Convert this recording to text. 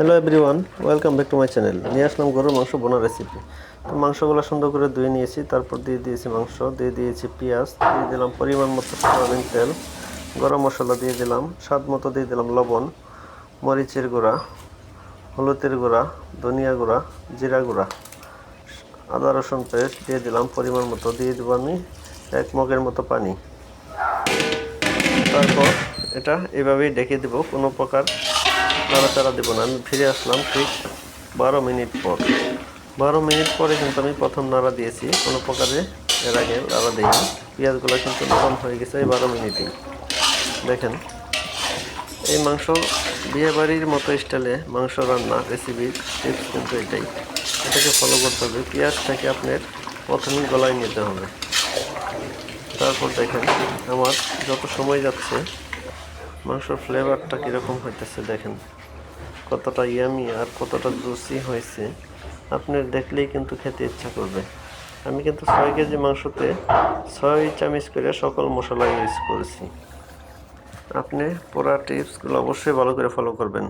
Hello everyone welcome back to my channel নিয়ে আসলাম গরুর মাংস বোনা রেসিপি তো মাংসগুলো সুন্দর করে ধুয়ে নিয়েছি, তারপর দিয়ে দিয়েছি মাংস, দিয়ে দিয়েছি পেঁয়াজ, দিয়ে দিলাম পরিমাণ মতো সয়াবিন তেল, গরম মশলা দিয়ে দিলাম, স্বাদ মতো দিয়ে দিলাম লবণ, মরিচের গুঁড়া, হলুদের গুঁড়া, ধনিয়া গুঁড়া, জিরা গুঁড়া, আদা রসুন পেস্ট দিয়ে দিলাম পরিমাণ মতো, দিয়ে দেবো আমি এক মগের মতো পানি। এটা এভাবেই ডেকে দেব, কোনো প্রকার নাড়াচাড়া দেবো না। আমি ফিরে আসলাম ঠিক বারো মিনিট পর। বারো মিনিট পরে কিন্তু আমি প্রথম নাড়া দিয়েছি, কোনো প্রকারে এর আগে নাড়া দিইনি। পেঁয়াজগুলো কিন্তু নরম হয়ে গেছে এই বারো মিনিটেই দেখেন, এই মাংস বিয়েবাড়ির মতো স্টাইলে মাংস রান্না রেসিপির টিপস কিন্তু এটাই। এটাকে ফলো করতে হবে। পেঁয়াজটাকে আপনার প্রথমে গলায় নিতে হবে। তারপর দেখেন, আমার যত সময় যাচ্ছে মাংসর ফ্লেভারটা কীরকম হইতেছে দেখেন। কতটা ইয়ামি আর কতটা জুসি হয়েছে আপনি দেখলেই কিন্তু খেতে ইচ্ছা করবে। আমি কিন্তু ছয় কেজি মাংসতে ছয় চামচ করে সকল মশলা ইউজ করেছি। আপনি পুরা টিপসগুলো অবশ্যই ভালো করে ফলো করবেন।